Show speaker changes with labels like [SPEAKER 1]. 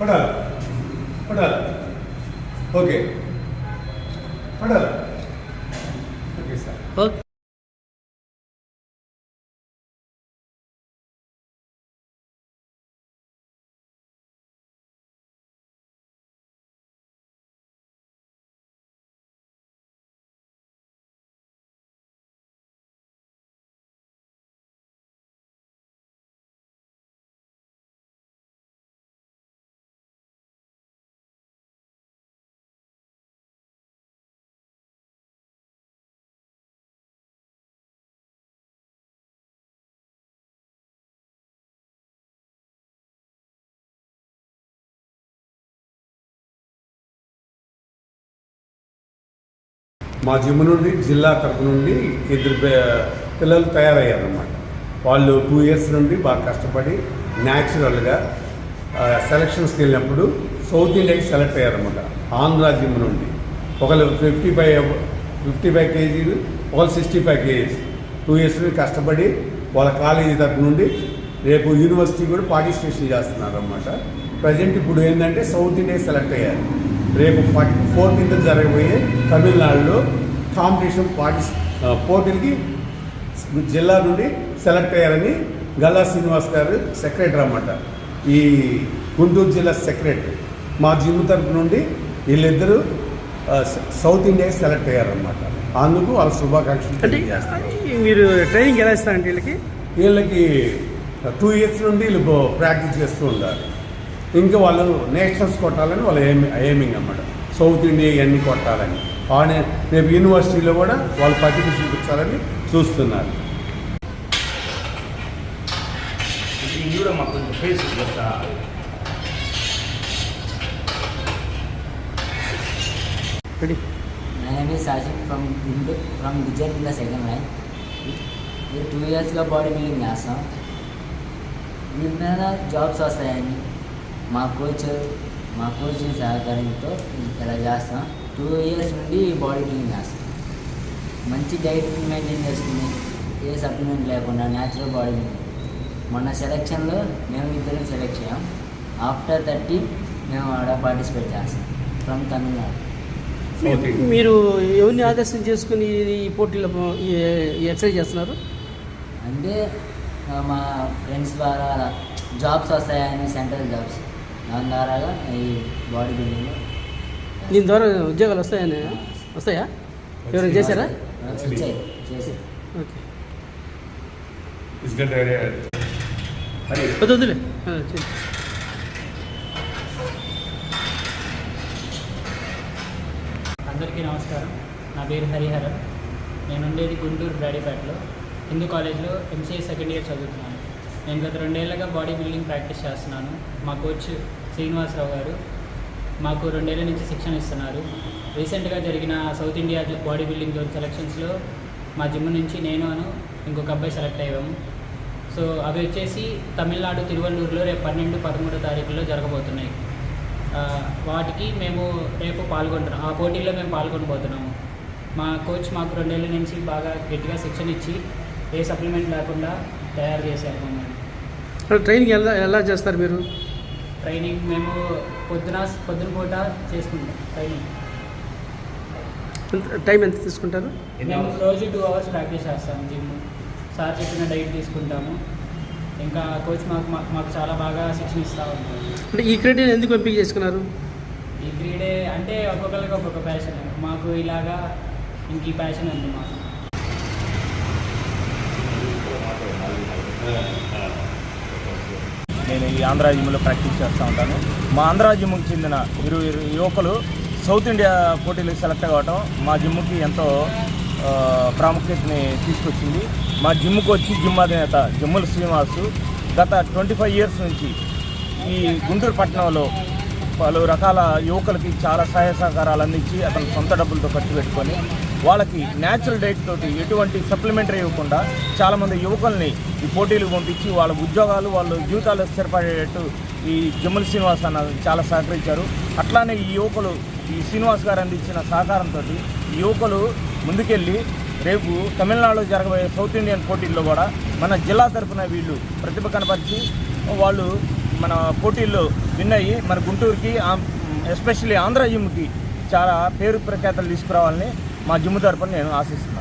[SPEAKER 1] పడాలి పడాలి ఓకే పడాలి ఓకే సార్ మా జిమ్ నుండి జిల్లా తరపు నుండి ఇద్దరు పిల్లలు తయారయ్యారన్నమాట. వాళ్ళు టూ ఇయర్స్ నుండి బాగా కష్టపడి న్యాచురల్గా సెలక్షన్స్కి వెళ్ళినప్పుడు సౌత్ ఇండియాకి సెలెక్ట్ అయ్యారన్నమాట ఆంధ్ర జిమ్ నుండి. ఒకళ్ళు ఫిఫ్టీ ఫైవ్ ఫిఫ్టీ ఫైవ్ కేజీలు ఒకళ్ళు sixty five kgs. Two years నుండి కష్టపడి వాళ్ళ కాలేజీ తరపు నుండి రేపు యూనివర్సిటీ కూడా పార్టిసిపేషన్ చేస్తున్నారు అనమాట ప్రజెంట్ ఇప్పుడు ఏంటంటే సౌత్ ఇండియా సెలెక్ట్ అయ్యారు. రేపు ఫోర్టీన్త్ జరగబోయే తమిళనాడులో కాంపిటీషన్ పార్టిస్ పోటీలకి జిల్లా నుండి సెలెక్ట్ అయ్యారని గల్లా శ్రీనివాస్ గారు సెక్రటరీ అన్నమాట. ఈ గుంటూరు జిల్లా సెక్రటరీ. మా జిమ్ తరపు నుండి వీళ్ళిద్దరూ సౌత్ ఇండియాకి సెలెక్ట్ అయ్యారన్నమాట. అందుకు వాళ్ళ శుభాకాంక్షలు
[SPEAKER 2] మీరు ట్రైనింగ్ ఎలా ఇస్తారంటే వీళ్ళకి?
[SPEAKER 1] వీళ్ళకి టూ ఇయర్స్ నుండి వీళ్ళు ప్రాక్టీస్ చేస్తూ ఉన్నారు ఇంకా వాళ్ళు నేషనల్స్ కొట్టాలని వాళ్ళ ఎయిమ్ ఎయిమింగ్ అన్నమాట. సౌత్ ఇండియా ఇవన్నీ కొట్టాలని. ఆనే రేపు యూనివర్సిటీలో కూడా వాళ్ళు ప్రతిభ చూపించాలని చూస్తున్నారు.
[SPEAKER 3] కూడా మాకు కొంచెం ఫేస్ చేస్తా
[SPEAKER 2] ready
[SPEAKER 4] My name is Sajid from Gundu, from Gujarat in the second line. ఇది టూ ఇయర్స్గా బాడీ బిల్డింగ్ చేస్తాం దీని మీద జాబ్స్ వస్తాయని మా కోచ్ మా కోచ్ సహకారంతో ఇలా చేస్తాం. టూ ఇయర్స్ నుండి బాడీ బిల్డింగ్ చేస్తాం. మంచి డైట్ మెయింటైన్ చేసుకుని ఏ సప్లిమెంట్ లేకుండా న్యాచురల్ బాడీ బిల్డింగ్ మొన్న సెలెక్షన్లో మేము ఇద్దరం సెలెక్ట్ అయ్యాం ఆఫ్టర్ థర్టీ మేము ఆడ పార్టిసిపేట్ చేస్తాం. ఫ్రమ్ తమిళనాడు
[SPEAKER 2] మీరు ఎవరిని ఆదర్శం చేసుకుని ఈ పోటీలో ఎక్సర్సైజ్ చేస్తున్నారు?
[SPEAKER 4] అంటే మా ఫ్రెండ్స్ ద్వారా జాబ్స్ వస్తాయని సెంట్రల్ జాబ్స్ దాని ద్వారా ఈ బాడీ బిల్డింగ్
[SPEAKER 2] దీని ద్వారా ఉద్యోగాలు వస్తాయని? వస్తాయా? ఎవరైనా చేశారా?
[SPEAKER 4] వచ్చాయి. చేసి
[SPEAKER 2] ఓకే. వద్దులే.
[SPEAKER 5] అందరికీ నమస్కారం. నా పేరు హరిహరన్. నేను ఉండేది గుంటూరు బ్రాడీపేటలో. హిందూ కాలేజ్లో ఎంసీఏ సెకండ్ ఇయర్ చదువుతున్నాను. నేను గత రెండేళ్ళుగా బాడీ బిల్డింగ్ ప్రాక్టీస్ చేస్తున్నాను. మా కోచ్ శ్రీనివాసరావు గారు మాకు రెండేళ్ళ నుంచి శిక్షణ ఇస్తున్నారు. రీసెంట్గా జరిగిన South India body building zone సెలక్షన్స్లో మా జిమ్ నుంచి నేను అను ఇంకొక అబ్బాయి సెలెక్ట్ అయ్యాము సో అవి వచ్చేసి తమిళనాడు తిరువల్లూరులో రేపు పన్నెండు పదమూడో తారీఖులో జరగబోతున్నాయి. వాటికి మేము రేపు పాల్గొంటున్నాం ఆ పోటీల్లో మేము పాల్గొనబోతున్నాము. మా కోచ్ మాకు రెండేళ్ళ నుంచి బాగా గట్టిగా శిక్షణ ఇచ్చి ఏ సప్లిమెంట్ లేకుండా తయారు చేశారు మమ్మల్ని.
[SPEAKER 2] ట్రైనింగ్ ఎలా ఎలా చేస్తారు మీరు?
[SPEAKER 5] ట్రైనింగ్ మేము పొద్దున పొద్దున పూట చేసుకుంటాం ట్రైనింగ్
[SPEAKER 2] టైం ఎంత తీసుకుంటారు?
[SPEAKER 5] మేము రోజు టూ అవర్స్ ప్రాక్టీస్ చేస్తాము జిమ్ సార్ చెప్పిన డైట్ తీసుకుంటాము. ఇంకా కోచ్ మాకు మాకు- చాలా బాగా శిక్షణ ఇస్తూ ఉంటారు.
[SPEAKER 2] అంటే ఈ క్రెడిట్ ఎందుకు ఎంపిక చేసుకున్నారు?
[SPEAKER 5] ఈ క్రీడే అంటే ఒక్కొక్కరికి ఒక్కొక్క ప్యాషన్ మాకు ఇలాగా ఇంక ఈ ప్యాషన్ ఉంది మాకు.
[SPEAKER 3] నేను ఈ ఆంధ్ర జిమ్లో ప్రాక్టీస్ చేస్తూ ఉంటాను. మా ఆంధ్ర జిమ్కి చెందిన ఇరు ఇరు యువకులు సౌత్ ఇండియా పోటీలకు సెలెక్ట్ అవ్వటం మా జిమ్కి ఎంతో ప్రాముఖ్యతని తీసుకొచ్చింది. మా జిమ్కి వచ్చి జిమ్ అధినేత జిమ్ముల శ్రీనివాసు గత ట్వంటీ ఫైవ్ ఇయర్స్ నుంచి ఈ గుంటూరు పట్టణంలో పలు రకాల యువకులకి చాలా సహాయ సహకారాలు అందించి అతను సొంత డబ్బులతో ఖర్చు పెట్టుకొని వాళ్ళకి న్యాచురల్ డైట్ తోటి ఎటువంటి సప్లిమెంటరీ ఇవ్వకుండా చాలామంది యువకుల్ని ఈ పోటీలు పంపించి వాళ్ళ ఉద్యోగాలు వాళ్ళ జీవితాలు స్థిరపడేటట్టు ఈ జమ్మల శ్రీనివాస్ అన్న చాలా సహకరించారు. అట్లానే ఈ యువకులు ఈ శ్రీనివాస్ గారు అందించిన సహకారంతో ఈ యువకులు ముందుకెళ్ళి రేపు తమిళనాడులో జరగబోయే సౌత్ ఇండియన్ పోటీల్లో కూడా మన జిల్లా తరఫున వీళ్ళు ప్రతిభ కనపరిచి వాళ్ళు మన పోటీల్లో విన్ అయ్యి మన గుంటూరుకి ఎస్పెషల్లీ ఆంధ్ర జిమ్కి చాలా పేరు ప్రఖ్యాతలు తీసుకురావాలని మా జిమ్ తరపున నేను ఆశిస్తున్నాను.